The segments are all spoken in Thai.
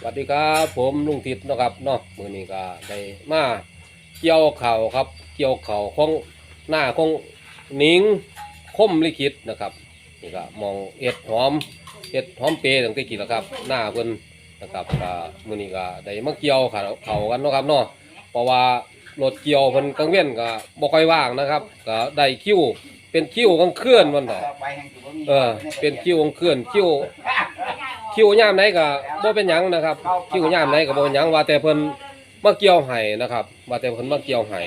สวัสดีครับผมลุงทิศเนะครับเนาะมือนี้ก็ได้มาเกี่ยวเข่าครับ เกี่ยวเข่าของหน้าของนิงคมลิขิตนะครับนี่ก็มองเอ็ดหอมเอ็ดหอมเปย์ตั้งแต่กี่แล้วครับ หน้าเพิ่นนะครับก็มือนี้ก็ได้มาเกี่ยวเขาเข่ากันเนาะครับเนาะเพราะว่ารถเกี่ยวเพิ่นกลางเว้นก็บ่ค่อยว่างนะครับก็ได้คิวเป็นคิวกลางคืนวันต่อเออเป็นคิวกลางคืนคิว คิวยามไหนก็บ่เป็นหยังนะครับคิวยามไหนก็บ่เป็นหยังว่าแต่เพิ่นมาเกี่ยวให้นะครับ ว่าแต่เพิ่นมาเกี่ยวให้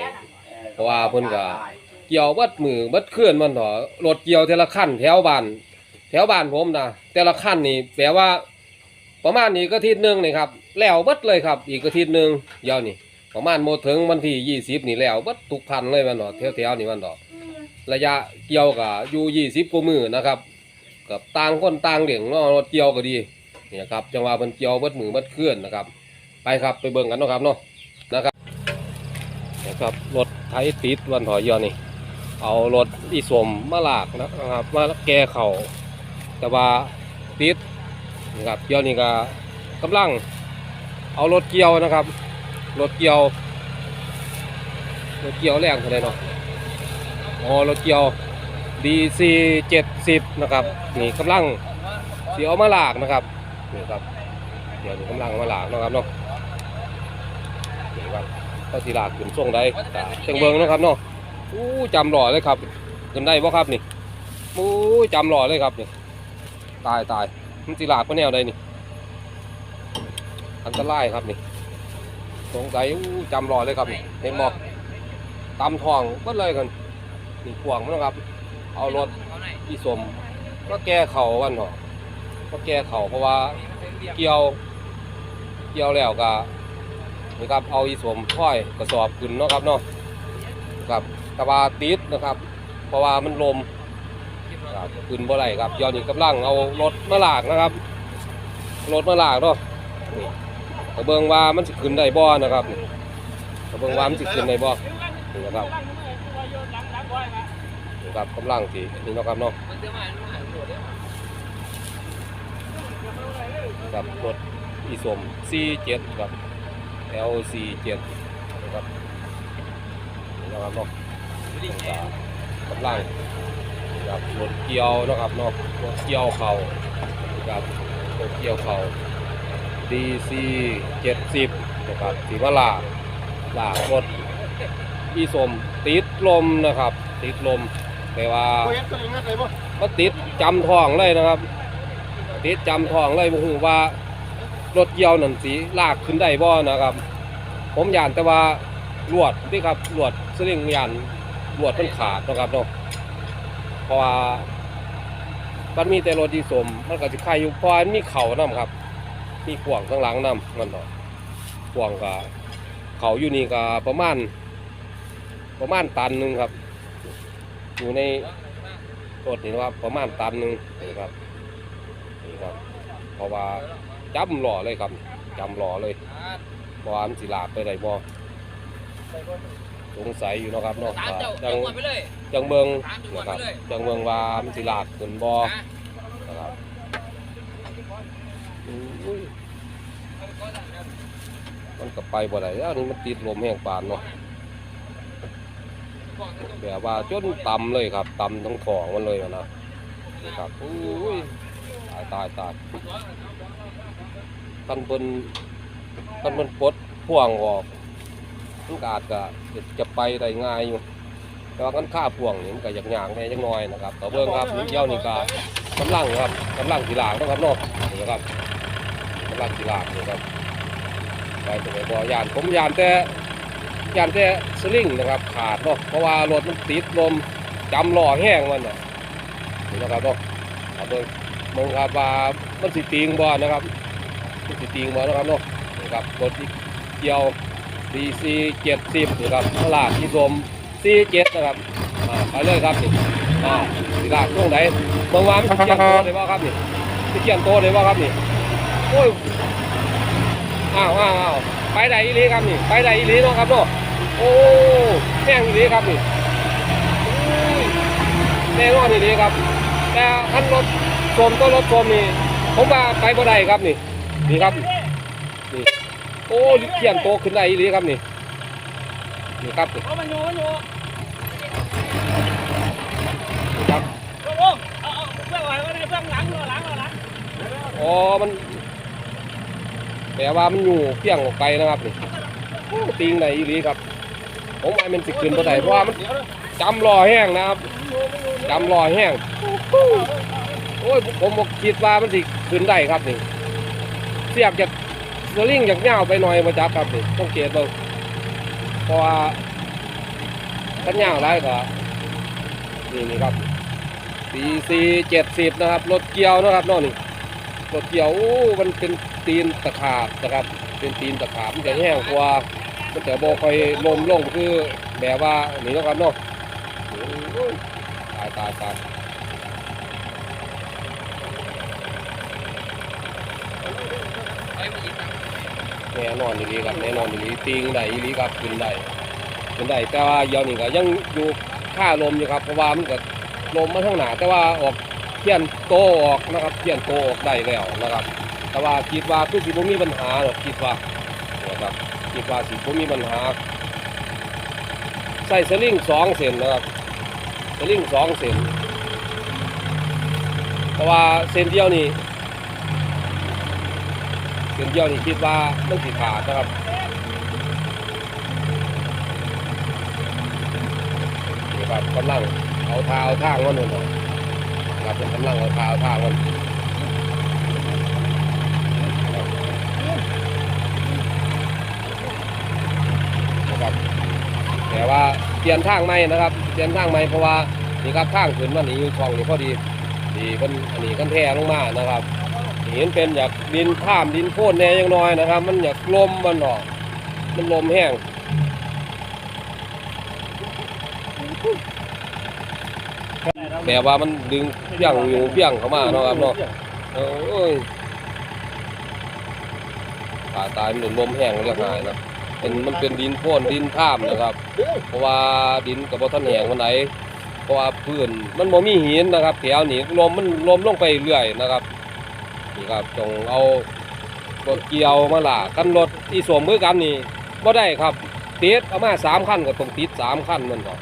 เพราะว่าเพิ่นก็เกี่ยวเบิดมือเบิดเคลื่อนมันเถอะรถเกี่ยวแต่ละคันแถวบ้านแถวบ้านผมนะแต่ละคันนี่แปลว่า ประมาณนี้ก็ทิตย์หนึงนี่ครับแล้วเบิดเลยครับ อีกอาทิตย์หนึงยาวนี่ประมาณโมถึงวันที่20นี่แล้วเบิดทุกคันเลยมันเถอะแถวๆนี่มันเถอะระยะเกี่ยวก็อยู่20กว่ามือนะครับกับต่างคนต่างเหลียงนาะรถเกี่ยวก็ดี เนี่ยครับจังหวะเพิ่นเกี่ยวเบิดมือเบิดเคลื่อนนะครับ ไปครับไปเบิ่งกันเนาะครับเนาะนะครับนะครับรถไถติดวันถอยยอนี่ เอารถอีสมมาลากนะครับมาแก้เข่าแต่ว่าติดนะครับยอนี่ก็กำลังเอารถเกี่ยวนะครับรถเกี่ยวรถเกี่ยวแรงเท่าไหร่เนาะอ๋อรถเกี่ยว DC 70 นะครับ นี่กำลังเสีเอามาลากนะครับ นี่ครับ เดี๋ยวนี้กำลังเอามาลากนะครับเนาะนี่ครับก็สีหลากขึ้นช่วงใดก็จังเบิงนะครับเนาะอู้จำหล่อเลยครับขึ้นได้บ่ครับนี่อู้จำหล่อเลยครับนี่ตายตายมันสีหลากก็แนวใดนี่อันตรายครับนี่สงสัยอู้จำหล่อเลยครับนี่เห็นบ่ตำทองเบิดเลยกันนี่ขวางมันนะครับ เอารถอีสมก็แก้เข่าวันเนาะ ก็แก้เข่าเพราะว่าเกี่ยว เกี่ยวแล้วก็นี่ครับเอาอีสวมค่อยกระสอบขึ้นเนาะครับเนาะครับกระบาติดนะครับ เพราะว่ามันลมครับขึ้นบ่ไหลครับย้อนนี่กำลังเอารถมาลากนะครับรถมาลากเนาะนี่กระเบิงว่ามันสิขึ้นได้บ่อนะครับนี่กระเบิงว่ามันสิขึ้นได้บ่นี่นะครับครับกำลังสินี่เนาะครับเนาะ กับรถอีสม C7 ครับ L47 นะครับนี่เนาะครับเนาะกำลังกับรถเกี่ยวเนาะครับเนาะรถเกี่ยวเข่ากับรถเกี่ยวเข่า DC70 นะครับสีวลาลากรถอีสมติดลมนะครับ ติดลมแต่ว่ามาติดจำทองเลยนะครับ ติดจำทองเลยบ่ฮู้ว่ารถเกี่ยวนั่นสีลากขึ้นได้บ่นะครับ ผมยานแต่ว่าลวดนี่ครับลวดสลิงยานลวดมันขาดนะครับเนาะเพราะว่ามันมีแต่รถดีสมมันก็สิใครอยู่พราะมันมีเข่านํครับ มีข่วงข้างหลังนํมันเนาะข่วงก็เขาอยู่นี่ก็ประมาณ ประมาณตันหนึงครับ อยู่ในรถนี่นะครับประมาณตันหนึ่งนี่ครับ นี่ครับ เพราะว่าจำหล่อเลยครับจำหล่อเลยเพราะว่ามันสิลากไปไหนบ่สงสัยอยู่เนาะครับเนาะตามเจ้าจัเจ้างหมดไปเลยจังเมืองตามจังหมนะดคไปรับเลยจังเมืองว่ามันสิลากขึ้นบ่นะนะครับอุ้ยมันก็ไปบ่ได้แล้วนี่มันติดลมแห้งปานเนาะแบบว่าจนต่ำเลยครับต่ำทั้งของมันเลยนะนี่ครับอุ้ยตายตายตายกันเพิ่นกันเพิ่นปดพ่วงออกมันก็อาจจะจะไปได้ง่ายอยู่แต่ว่ากันค่าพ่วงนี่มันก็ยากยากแน่จังน้อยนะครับต่อเบิ่งครับเดี๋ยวนี่ก็กำลังครับกำลังกีฬางนะครับนาะนี่ครับกำลังกีฬางนี่ครับไปตรงไหนบ่ยานผมยานแต่ยานแต่สลิงนะครับขาดเนาะเพราะว่ารถมันติดลมจำหล้อแห้งมันนะนี่นะครับเนาะครับเบิ่ง เบิ่งครับว่ามันสิตีงบ่นะครับมันสิตีงบ่นะครับเนาะครับรถที่เกี่ยว DC 70นะครับตลาดที่สม C7 นะครับอ่าไปเลยครับนี่อ่าสิลากช่วงไหนเบิ่งว่ามันสิเกี่ยนโตได้บ่ครับนี่สิเกี่ยนโตได้บ่ครับนี่โอ้ยอ้าวอ้าวอ้าวไปได้อีลีครับนี่ไปได้อีลีเนาะครับเนาะโอ้แห้งดีครับนี่แน่นอนดีครับ แต่คันรถ ชมก็รถชมนี่ผมว่าไปบ่ได้ครับนี่นี่ครับนี่โอ้เขียนโตขึ้นได้อีหลีครับนี่นี่ครับนี่ครับอ๋อมันแปลว่ามันอยู่เพียงออกไปนะครับนี่ติงไหนอีหลีครับผมว่ามันสิขึ้นบ่ได้เพราะว่ามันจำรอแห้งนะครับจำรอแห้ง โอ้ยผมบ่คิดว่ามันสิขึ้นได้ครับนี่เสียบจากสลิงจากเงาไปหน่อยมาจับครับนี่ต้องเกตเบิ่งเพราะว่าขันยาไรก็นี่นี่ครับสี่เจ็ดสิบนะครับรถเกียวนะครับนอกนี่รถเกียวโอ้มันเป็นตีนตะขาบนะครับ เป็นตีนตะขาบมันจะแห้งกว่ามันจะบอคอยลมลงคือแบบว่านี่นะครับเนาะโอ้ยตายตายตาย แน่นอนอีหลีครับแน่นอนอีหลีติงได้อีหลีครับขึ้นได้ขึ้นได้แต่ว่าเดี๋ยวนี้ก็ยังอยู่ค่าลมอยู่ครับเพราะว่ามันก็ลมมาข้างหน้าแต่ว่าออกเทียนโตออกนะครับเทียนโตออกได้แล้วนะครับ แต่ว่าคิดว่าคือสิบ่มีปัญหาหรอกคิดว่านะครับคิดว่าสิผมมีปัญหาใส่สลิงสองเส้นนะครับสลิงสองเส้นเพราะว่าเส้นเดียวนี่ เส้นเดียวนี่คิดว่ามันสิขาดนะครับนี่ครับกำลังเอาเท้าเอาทางมันนู่นน่ะครับเป็นกำลังเอาเท้าเอาทางมันนะครับแต่ว่าเปลี่ยนทางใหม่นะครับเปลี่ยนทางใหม่เพราะว่านี่ครับทางขึ้นมันนี่อยู่ช่องนี่พอดีดีเป็นอันนี้กันแท้ลงมานะครับ เห็นเป็นอยากดินข้ามดินโค่นแน่ยังน้อยนะครับ มันอยากลมมันออกมันลมแห้งแบบว่ามันดึงเพียงอยู่เพียงเข้ามาเนาะครับเนาะโอ้ยตายตายมันลมแห้งเรียกง่ายนะเป็นมันเป็นดินโพ่นดินข้ามนะครับ เพราะว่าดินกับบ่ทันแห้งวันไหนเพราะว่าพื้นมันบ่มีหินนะครับแถวนี้ลมมันลมลงไปเรื่อยนะครับ นี่ครับจงเอารถเกี่ยวมาล่ะกันรถอีสวมมือกันนี่บ่ได้ครับติดเอามาสามคันก็ต้องติดสามคันมันก็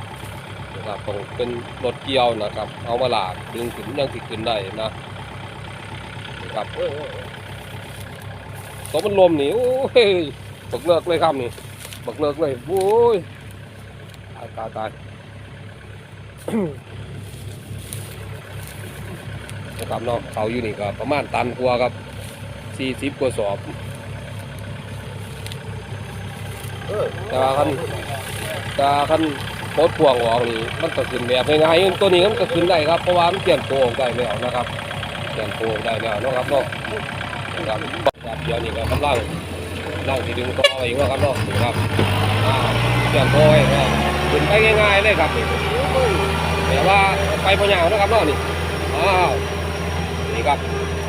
นะครับต้องเป็นรถเกี่ยวนะครับ เอามาลากดึงขึ้นยังสิขึ้นได้นะครับตัวมันลมนี่โอ้ยบักเลิกเลยครับนี่บักเลิกเลยโอ้ยตายตายตาย นะครับเนาะเขาอยู่นี่ก็ประมาณตันกว่าครับสี่สิบกว่าสอบแต่ว่าคันแต่ว่าคันโคตรพวงออกนี่มันก็ขึ้นแบบง่ายๆตัวนี้มันก็ขึ้นได้ครับเพราะว่ามันเปลี่ยนโปงได้แล้วนะครับเปลี่ยนโปงได้แล้วนะครับเนาะครับครับเดี๋ยวนี้ก็กำลังนั่งที่ดึงตัวไว้อยู่ครับเนาะครับเปลี่ยนตัวไว้ก็ขึ้นไปง่ายๆเลยครับแต่ว่าไปพยาวนะครับเนาะนี่อ้าว ครับ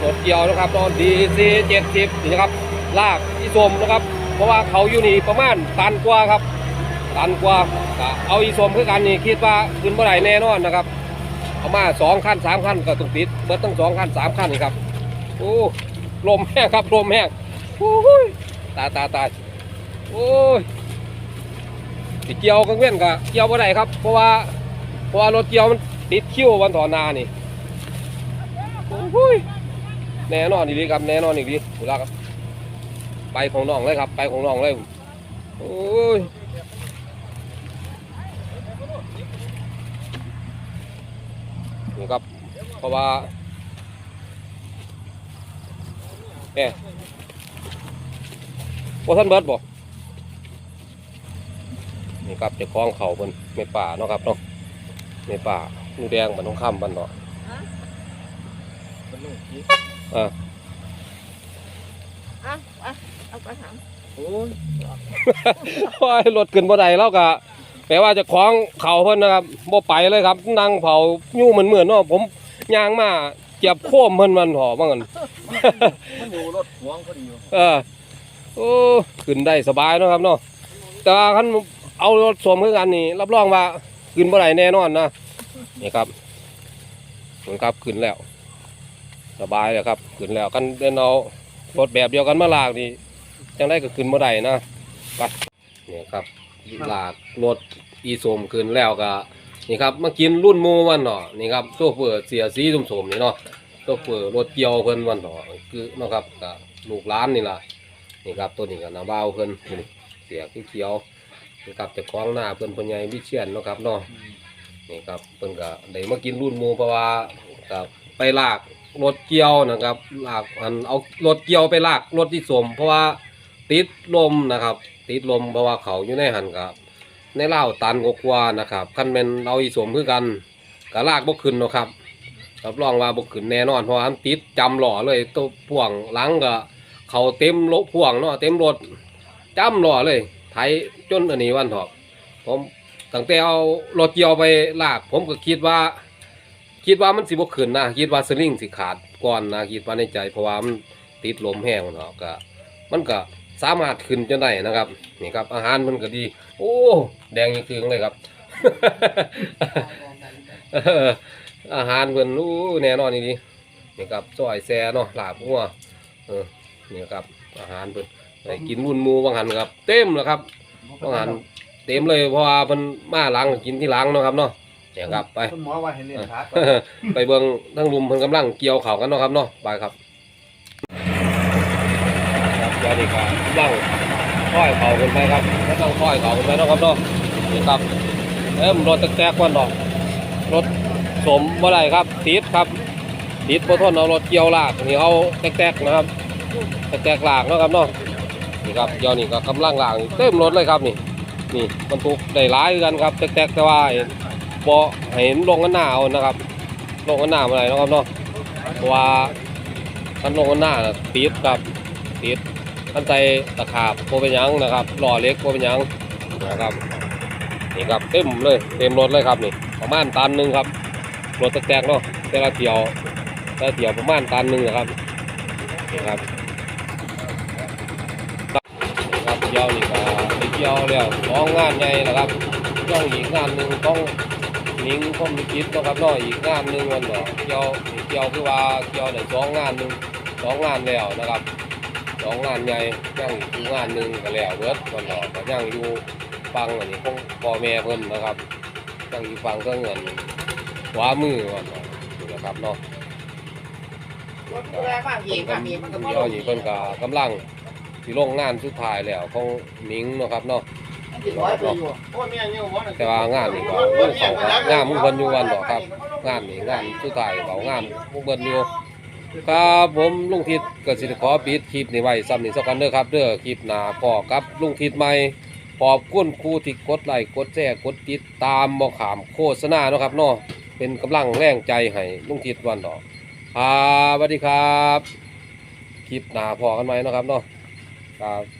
รถเกี่ยวนะครับตอนดีซีเจ็ดสิบนี่นะครับลากอีสมนะครับ เพราะว่าเขาอยู่นี่ประมาณตันกว่าครับ ตันกว่าเอาอีสมคือกันนี่คิดว่าขึ้นเมื่อไหร่แน่นอนนะครับเอามาสองขั้นสามขั้นก็ต้องติดเบิดตั้งสองขั้นสามขั้นนะครับโอ้ลมแห้งครับลมแห้งโอ้ยตายตายตายโอ้ยเกี่ยวกังเว้นกะเกี่ยวบ่ได้ครับ เพราะว่าเพราะว่ารถเกี่ยวมันติดคิววันถอนนานี่ แน่นอนอีกดีครับแน่นอนอีกดีถูกแล้วครับไปของน้องเลยครับไปของน้องเลยโอ้ยนี่ครับเพราะว่าแหมบ่ท่านเบิร์ดบ่นี่ครับเจ้าของเขาเพิ่นในป่าเนาะครับเนาะในป่านูแดงบ้านน้องค่ำบ้านเนาะ อ่าอะอะเอากระถางโอ้ยโอ้ยรถขึ้นบ่ได้แล้วก็แปลว่าเจะคล้าของเขาเพิ่นนะครับบ่ไปเลยครับนั่งเผายู่เหมือนเหมือนๆเนาะผมย่างมาเจ็บโค้มเพิ่นมันหอว่างั้นมันอยู่รถหวงพอดีอยู่เออโอ้ขึ้นได้สบายเนาะครับเนาะแต่ว่าคันเอารถสวมคือกันนี่รับรองว่าขึ้นบ่ได้แน่นอนนะนี่ครับนี่ครับขึ้นแล้ว สบายแล้วครับขึ้นแล้วกันเดินเอารถแบบเดียวกันมาลากนี่จังได้ก็ขึ้นบ่ได้นะไปเนี่ยครับลากรถอีโสมขึ้นแล้วก็นี่ครับมากินรุ่นหมูวันเนาะนี่ครับโซเฟอร์เสียสีสมๆนี่เนาะโซเฟอร์รถเกี่ยวเพิ่นวันเนาะคือเนาะครับก็ลูกหลานนี่ล่ะนี่ครับตัวนี้ก็น้าบ่าวเพิ่นนี่เสียเขียวนี่ครับจะคล้องหน้าเพิ่นพ่อใหญ่วิเชียนเนาะครับเนาะนี่ครับเพิ่นก็ได้มากินรุ่นหมูเพราะว่าก็ไปลาก รถเกี่ยวนะครับลากอันเอารถเกี่ยวไปลากรถที่สวมเพราะว่าติดลมนะครับ ติดลมเพราะว่าเขาอยู่ในหันครับ ในเล่าตันกว่านะครับคันเป็นเราอีสวมคือกันก็ลากบ่ขึ้นนะครับรับรองว่าบ่ขึ้นแน่นอนเพราะว่ามันติดจำหล่อเลยตัวพ่วงหลังก็เขาเต็มรถพ่วงเนาะเต็มรถจำหล่อเลยไถจนอันนี้วันเถอะผมตั้งแต่เอารถเกี่ยวไปลาก ผมก็คิดว่า คิดว่ามันสิบ่ขึ้นนะคิดว่าสลิงสิขาดก่อนนะคิดว่าในใจเพราะว่ามันติดลมแห้งเนาะก็ มันก็สามารถขึ้นจนได้นะครับนี่ครับ อาหารมันก็ดี โอ้แดงยิ่งคืองเลยครับ อาหารเพิ่นอู้แน่นอนนี่ดีนี่ครับซอยแซ่เนาะลาบหัวเออนี่ครับ อาหารเพิ่นได้กินรุ่นมูบางหันครับ เต็มแล้วครับบางหันเต็มเลยเพราะว่าเพิ่นมาล้างกินที่ล้างเนาะครับเนาะ เนี่ยครับไป คุณหมอว่าให้เรียนพักไปเบิ่งทั้งลุมเพิ่นกำลังเกี่ยวข้าวกันเนาะครับเนาะไปครับครับเดี๋ยวนี้ก็กำลังค่อยเขากันไปครับก็ต้องค่อยเขากันไปเนาะครับเนาะนี่ครับเอิ่มรถแตกๆวันดอกรถสมบ่ได้ครับติดครับติดบ่ทนเอารถเกี่ยวลากนี่เอาแตกๆนะครับแตกๆลากเนาะครับเนาะนี่ครับเดี๋ยวนี้ก็กำลังลากเต็มรถเลยครับนี่นี่มันถูกได้หลายคือกันครับแตกๆแต่ว่า บ่ให้มันลงกันหน้าเอานะครับ ลงกันหน้ามาไหนะครับเนาะเพราะว่านลงกันหน้านะติดครับติดกันใจตะขาบโบเป็นยังนะครับหล่อเล็กโบเป็นยังนะครับนี่ครับเต็มเลยเต็มรถเลยครับนี่ประมาณตันหนึ่งครับรถแตกๆเนาะแต่ละเที่ยวแต่ละเที่ยวประมาณตันหนึ่งนะครับนี่ครับครับเที่ยวนี่ก็ไปเที่ยวแล้วสองงานใหญ่นะครับย่องอีกงานหนึ่งต้อง นิ่งคอมมิคิดนะครับเน้อยอีกงานหนึ่งวันเนาะเที่ยวนี่เที่ยวคือว่าเที่ยวได้สองงานหนึ่งสองงานแล้วนะครับสองงานใหญ่ย่างอีกงานหนึ่งก็แล้วเบิดวันเนาะก็ย่างอยู่ฟังอันนี้ของพ่อแม่เพิ่นนะครับย่างอยู่ฟังก็เงินขวามือวันเนาะนี่นะครับเนาะรถแรงมากอีกมากอีกมันก็เดี๋ยวนี้เพิ่นก็กำลังสิลงงานสุดท้ายแล้วของหนิงเนาะครับเนาะ แต่ว่างานนี่ก็โอ้เขาก็งามมุงเพิ่นอยู่วันดอกครับ งานนี่งานสุดท้ายเขางามมุงเพิ่นอยู่ครับผมลุงทิศก็สิได้ขอปิดคลิปนี้ไว้ซ้ำนี่สักกันเด้อครับเด้อคลิปหน้าพอกับลุงทิศใหม่ขอบคุณครูที่กดไลค์กดแชร์กดติดตามบ่ขามโฆษณาเนาะครับเนาะเป็นกำลังแรงใจให้ลุงทิศวันดอกครับสวัสดีครับ คลิปหน้าพอกันไหมเนาะครับเนาะครับ